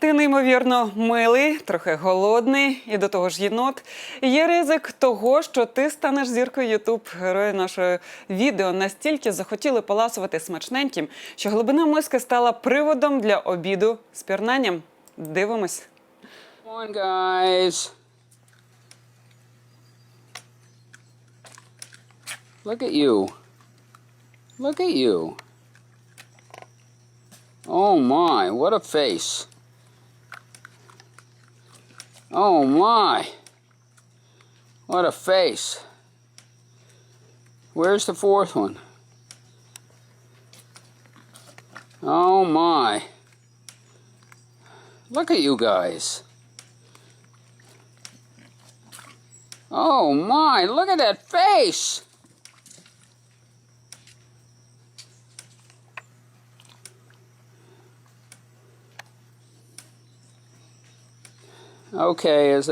Ти неймовірно милий, трохи голодний і до того ж єнот. Є ризик того, що ти станеш зіркою Ютуб. Герої нашого відео настільки захотіли поласувати смачненьким, що глибина миски стала приводом для обіду з пірнанням. Дивимось. Come on, guys. Look at you. Look at you. Oh my, what a face. Oh my. What a face. Where's the fourth one? Oh my. Look at you guys. Oh my, look at that face! Okay, is